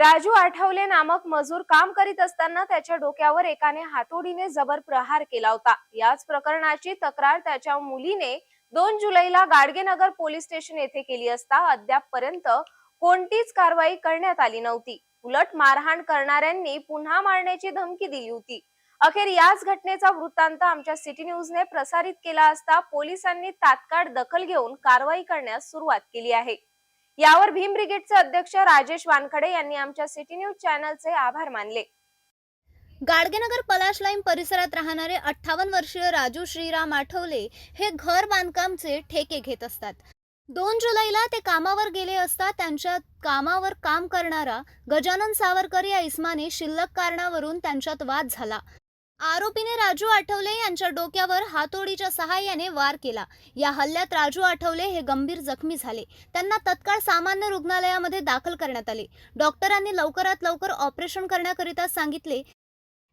राजू आठवले नामक मजूर काम करीत असताना त्याच्या डोक्यावर एकाने हातोडीने जबर प्रहार केला होता. याच प्रकरणाची तक्रार त्याच्या मुलीने दोन जुलैला गाडगेनगर पोलीस स्टेशन येथे केली असता अद्यापपर्यंत कोणतीच कारवाई करण्यात आली नव्हती. उलट मारहाण करणाऱ्यांनी पुन्हा मारण्याची धमकी दिली होती. अखेर याच घटनेचा वृत्तांत आमच्या सिटी न्यूजने प्रसारित केला असता पोलिसांनी तात्काळ दखल घेऊन कारवाई करण्यास सुरुवात केली आहे. यावर भीम ब्रिगेडचे अध्यक्ष राजेश वानखडे यांनी आमच्या सिटी न्यूज चॅनलचे आभार मानले. गाडगेनगर पलाश लाईन परिसरात राहणारे अठ्ठावन्न वर्षीय राजू श्रीराम आठवले हे घर बांधकामचे ठेके घेत असतात. दोन जुलैला ते कामावर गेले असता त्यांच्या कामावर काम करणारा गजानन सावरकर या इस्माने शिल्लक कारणावरून त्यांच्यात वाद झाला. आरोपीने राजू आठवले यांच्या डोक्यावर हातोडीच्या सहाय्याने वार केला. या हल्ल्यात राजू आठवले हे गंभीर जखमी झाले. त्यांना तत्काळ सामान्य रुग्णालयामध्ये दाखल करण्यात आले. डॉक्टरांनी लवकरात लवकर ऑपरेशन करण्याकरिता सांगितले.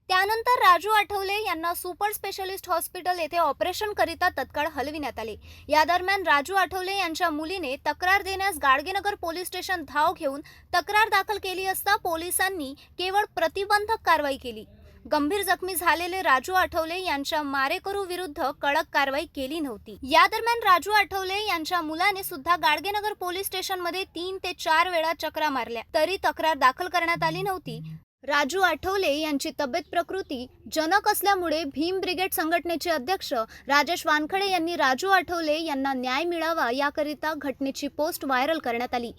त्यानंतर राजू आठवले यांना सुपर स्पेशलिस्ट हॉस्पिटल येथे ऑपरेशन करिता तत्काळ हलविण्यात आले. या दरम्यान राजू आठवले यांच्या मुलीने तक्रार देण्यास गाडगेनगर पोलीस स्टेशन धाव घेऊन तक्रार दाखल केली असता पोलिसांनी केवळ प्रतिबंधक कारवाई केली. गंभीर जखमी झालेले राजू आठवले यांच्या मारेकरू विरुद्ध कडक कारवाई केली नव्हती. या दरम्यान राजू आठवले यांच्या मुलाने सुद्धा गाडगेनगर पोलीस स्टेशनमध्ये तीन ते चार वेळा चक्रा मारल्या. तरी तक्रार दाखल करण्यात आली नव्हती. राजू आठवले यांची तब्येत प्रकृती जनक असल्यामुळे भीम ब्रिगेड संघटनेचे अध्यक्ष राजेश वानखडे यांनी राजू आठवले यांना न्याय मिळावा याकरिता घटनेची पोस्ट व्हायरल करण्यात आली.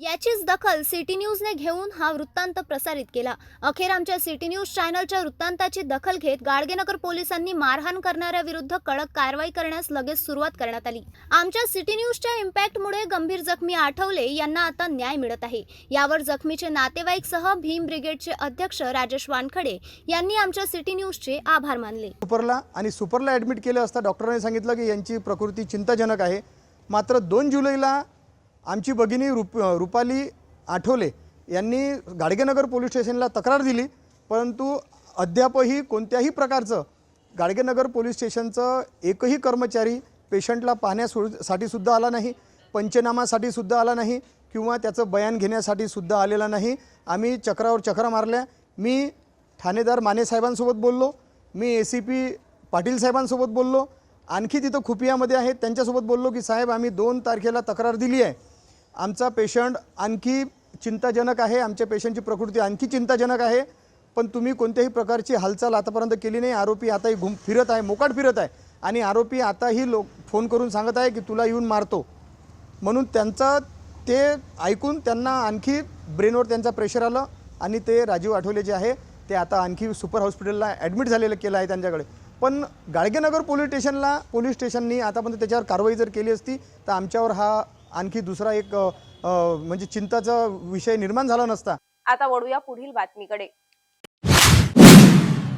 याचीच दखल सिटी न्यूजने घेऊन हा वृत्तांत प्रसारित केला. अखेर आमच्या सिटी न्यूज चॅनलच्या वृत्तांताची दखल घेत गाडगेनगर पोलिसांनी मारहाण करणाऱ्या विरुद्ध कडक कारवाई करण्यास लगेच सुरुवात करण्यात आली. आमच्या सिटी न्यूजच्या इम्पॅक्टमुळे गंभीर जखमी आठवले यांना आता न्याय मिळत आहे. यावर जखमीचे नातेवाईक सह भीम ब्रिगेडचे अध्यक्ष राजेश वानखडे यांनी आमच्या सिटी न्यूजचे आभार मानले. सुपरला आणि सुपरला ॲडमिट केलं असता डॉक्टरांनी सांगितलं की यांची प्रकृती चिंताजनक आहे. मात्र दोन जुलैला आमची भगिनी रुप रुपाली आठवले यांनी गाडगेनगर पोलीस स्टेशनला तक्रार दिली परंतु अद्यापही कोणत्याही प्रकारचं गाडगेनगर पोलीस स्टेशनचं एकही कर्मचारी पेशंटला पाहण्यासाठी सुद्धा आला नाही पंचनामासाठी सुद्धा आला नाही किंवा त्याचं बयान घेण्यासाठी सुद्धा आलेला नाही. आम्ही चक्रावर चक्रा मारल्या. मी ठाणेदार माने साहेबांसोबत बोललो मी ए सी पी पाटील साहेबांसोबत बोललो. आणखी तिथं खुपियामध्ये आहेत त्यांच्यासोबत बोललो की साहेब आम्ही दोन तारखेला तक्रार दिली आहे. आमचा पेशंट आणखी चिंताजनक आहे आमच्या पेशंटची प्रकृती आणखी चिंताजनक आहे पण तुम्ही कोणत्याही प्रकारची हालचाल आतापर्यंत केली नाही. आरोपी आताही घुम फिरत आहे मोकाट फिरत आहे आणि आरोपी आताही लोक फोन करून सांगत आहे की तुला येऊन मारतो. म्हणून त्यांचं ते ऐकून त्यांना आणखी ब्रेनवर त्यांचा प्रेशर आलं आणि ते राजीव आठवले जे आहे ते आता आणखी सुपर हॉस्पिटलला ॲडमिट झालेलं केलं आहे त्यांच्याकडे. पण गाडगेनगर पोलीस स्टेशनला पोलीस स्टेशननी आतापर्यंत त्याच्यावर कारवाई जर केली असती तर आमच्यावर हा आणखी दुसरा एक म्हणजे चिंताचा विषय निर्माण झाला नसता. आता वळूया पुढील बातमीकडे.